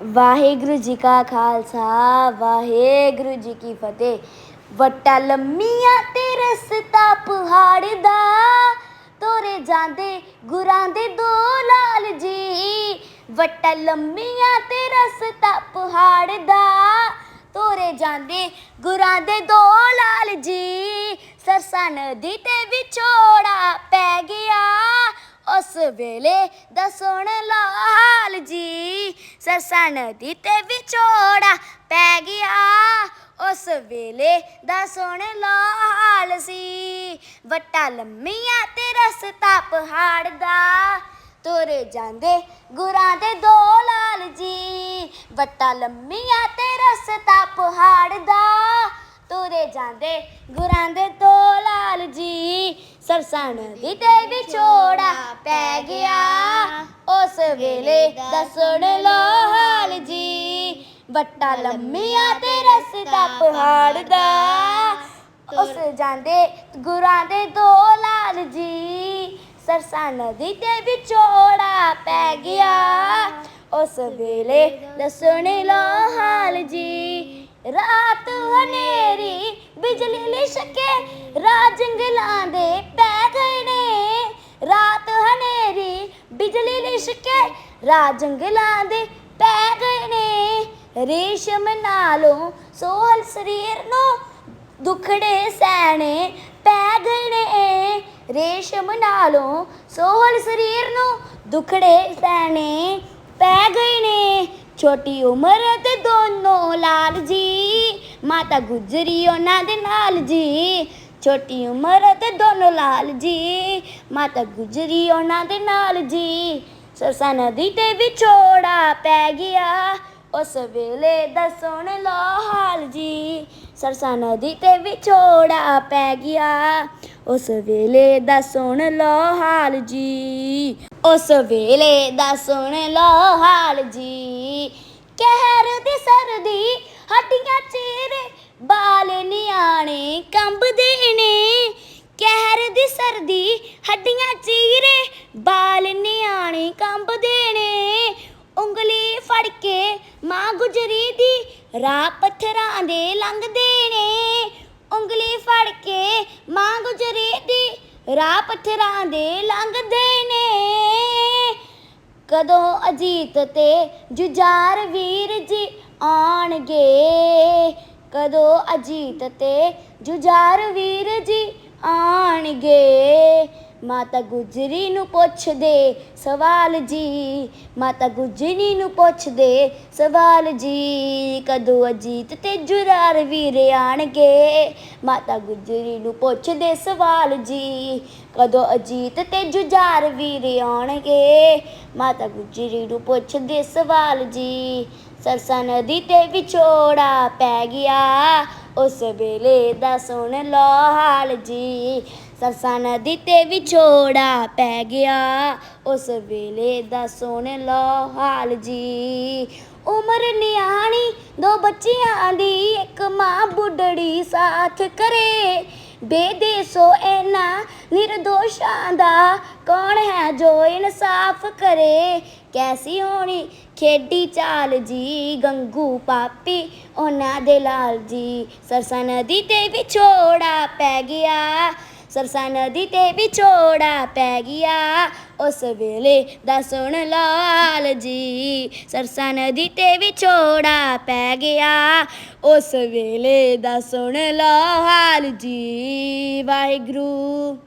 ਵਾਹਿਗੁਰੂ ਜੀ ਕਾ ਖਾਲਸਾ, ਵਾਹਿਗੁਰੂ ਜੀ ਕੀ ਫਤਿਹ। ਵਟਾ ਲੰਮੀਆਂ ਤੇ ਰਸਤਾ ਪਹਾੜ ਦਾ ਤੋਰੇ ਜਾਂਦੇ ਗੁਰਾਂ ਦੇ ਦੋ ਲਾਲ ਜੀ। ਵਟਾ ਲੰਮੀਆਂ ਤੇ ਰਸਤਾ ਪਹਾੜ ਦਾ ਤੋਰੇ ਜਾਂਦੇ ਗੁਰਾਂ ਦੇ ਦੋ ਲਾਲ ਜੀ। ਸਰਸਾ ਨਦੀ ਤੇ ਵਿਛੋੜਾ ਪੈ ਗਿਆ, ਉਸ ਵੇਲੇ ਦਾ ਸੁਣ ਲਾਲ ਜੀ। ਸਰਸਾ ਨਦੀ ਤੇ ਵਿਛੋੜਾ ਪੈ ਗਿਆ। ਉਸ ਵੇਲੇ ਦਾ ਸੁਣ ਲਾਲ ਸੀ ਵਟਾ ਲੰਮੀਆਂ ਤੇ ਰਸਤਾ ਪਹਾੜ ਦਾ ਤੁਰੇ ਜਾਂਦੇ ਗੁਰਾਂ ਦੇ ਦੋ ਲਾਲ ਜੀ, ਵਟਾ ਲੰਮੀਆਂ ਤੇ ਰਸਤਾ ਪਹਾੜ ਦਾ ਤੁਰੇ ਜਾਂਦੇ ਗੁਰਾਂ ਦੇ ਦੋ ਲਾਲ ਜੀ ਸਰਸਾ ਨਦੀ ਤੇ ਵਿਛੋੜਾ ਪੈ ਗਿਆ। ਉਸ ਵੇਲੇ ਦਾ ਸੁਣ ਲੋ ਹਾਲ ਜੀ। ਵਟਾ ਲੰਮੀਆਂ ਤੇ ਰਸਤਾ ਪਹਾੜ ਦਾ ਉਸ ਜਾਂਦੇ ਗੁਰਾਂ ਦੇ ਦੋ ਲਾਲ ਜੀ। ਸਰਸਾ ਨਦੀ ਤੇ ਵਿਛੋੜਾ ਪੈ ਗਿਆ। ਉਸ ਵੇਲੇ ਦੱਸਣ ਲੋ ਹਾਲ ਜੀ। ਰਾਤ ਹਨੇਰੀ ਬਿਜਲੀ ਲਿਸ਼ਕੇ ਰਾਹ ਜੰਗਲਾਂ ਦੇ ਪੈ ਗਏ ਨੇ। ਰਾਤ ਹਨੇਰੀ, ਬਿਜਲੀ ਲਿਸ਼ਕੇ ਰਾਹ ਜੰਗਲਾਂ ਦੇ ਪੈ ਗਏ ਨੇ। ਰੇਸ਼ਮ ਨਾਲੋਂ ਸੋਹਲ ਸਰੀਰ ਨੂੰ ਦੁਖੜੇ ਸਹਿਣੇ ਪੈ ਗਏ ਨੇ। ਰੇਸ਼ਮ ਨਾਲੋਂ ਸੋਹਲ ਸਰੀਰ ਨੂੰ ਦੁਖੜੇ ਸਹਿਣੇ ਪੈ ਗਏ ਨੇ। ਛੋਟੀ ਉਮਰ ਤੇ ਦੋਨੋਂ ਲਾਲ ਜੀ, ਮਾਤਾ ਗੁਜਰੀ ਉਹਨਾਂ ਦੇ ਨਾਲ ਜੀ। ਛੋਟੀ ਉਮਰ ਤੇ ਦੋਨੋਂ ਲਾਲ ਜੀ, ਮਾਤਾ ਗੁਜਰੀ ਉਹਨਾਂ ਦੇ ਨਾਲ ਜੀ। ਸਰਸਾ ਨਦੀ ਤੇ ਵਿਛੋੜਾ ਪੈ ਗਿਆ, ਉਸ ਵੇਲੇ ਦਾ ਸੁਣ ਲੋ ਹਾਲ ਜੀ। ਸਰਸਾ ਨਦੀ ਤੇ ਵਿਛੋੜਾ ਪੈ ਗਿਆ, ਉਸ ਵੇਲੇ ਦਾ ਸੁਣ ਲੋ ਹਾਲ ਜੀ। ਉਸ ਵੇਲੇ ਦਾ ਸੁਣ ਲੋ ਹਾਲ ਜੀ। ਕਹਿਰ ਦੀ ਸਰਦੀ, ਹੱਡੀਆਂ ਚੀਰੇ, ਬਾਲ ਨਿਆਣੇ ਹੱਡੀਆਂ ਚੀਰੇ, ਬਾਲ ਨਿਆਣੇ ਕੰਬ ਦੇਣੇ। ਉਂਗਲੀ ਫੜ ਕੇ ਮਾਂ ਗੁਜਰੀ ਦੀ ਰਾਹ ਪੱਥਰਾਂ ਦੇ ਲੰਘ ਦੇਣੇ। ਉਂਗਲੀ ਫੜ ਕੇ ਮਾਂ ਗੁਜਰੀ ਦੀ ਰਾਹ ਪੱਥਰਾਂ ਦੇ ਲੰਘ ਦੇਣੇ। ਕਦੋਂ ਅਜੀਤ ਤੇ ਜੁਝਾਰ ਵੀਰ ਜੀ ਆਣਗੇ ਕਦੋਂ ਅਜੀਤ ਤੇ ਜੁਝਾਰ ਵੀਰ ਜੀ ਆਣਗੇ ਮਾਤਾ ਗੁਜਰੀ ਨੂੰ ਪੁੱਛਦੇ, ਸਵਾਲ ਜੀ। ਮਾਤਾ ਗੁਜਰੀ ਨੂੰ ਪੁੱਛਦੇ, ਸਵਾਲ ਜੀ, ਕਦੋਂ ਅਜੀਤ ਤੇ ਜੁਝਾਰ ਵੀਰ ਆਣਗੇ? ਮਾਤਾ ਗੁਜਰੀ ਨੂੰ ਪੁੱਛਦੇ, ਸਵਾਲ ਜੀ, ਕਦੋਂ ਅਜੀਤ ਤੇ ਜੁਝਾਰ ਵੀਰ ਆਉਣਗੇ ਮਾਤਾ ਗੁਜਰੀ ਨੂੰ ਪੁੱਛਦੇ, ਸਵਾਲ ਜੀ, ਸਰਸਾ ਨਦੀ ਤੇ ਵਿਛੋੜਾ ਪੈ ਗਿਆ। ਉਸ ਵੇਲੇ ਦਾ ਸੁਣ ਲੋ ਹਾਲ ਜੀ। ਸਰਸਾ ਨਦੀ ਤੇ ਵਿਛੋੜਾ ਪੈ ਗਿਆ। ਉਸ ਵੇਲੇ ਦਾ ਸੁਣ ਲੋ ਹਾਲ ਜੀ। ਉਮਰ ਨਿਆਣੀ ਦੋ ਬੱਚਿਆਂ ਦੀ, ਇੱਕ ਮਾਂ ਬੁੱਢੜੀ ਸਾਥ ਕਰੇ। ਬੇਦੇਸੋ ਇਹਨਾਂ ਨਿਰਦੋਸ਼ਾਂ ਦਾ ਕੌਣ ਹੈ ਜੋ ਇਨਸਾਫ ਕਰੇ? ਕੈਸੀ ਹੋਣੀ ਖੇਡੀ ਚਾਲ ਜੀ, ਗੰਗੂ ਪਾਪੀ ਉਹਨਾਂ ਦੇ ਲਾਲ ਜੀ ਸਰਸਾ ਨਦੀ ਤੇ ਵਿਛੋੜਾ ਪੈ ਗਿਆ। ਸਰਸਾ ਨਦੀ ਤੇ ਵਿਛੋੜਾ ਪੈ ਗਿਆ। ਉਸ ਵੇਲੇ ਦਾ ਸੁਣ ਲਾਲ ਜੀ ਸਰਸਾ ਨਦੀ ਤੇ ਵਿਛੋੜਾ ਪੈ ਗਿਆ। ਉਸ ਵੇਲੇ ਦਾ ਸੁਣ ਲਾਲ ਜੀ, ਵਾਹਿਗੁਰੂ।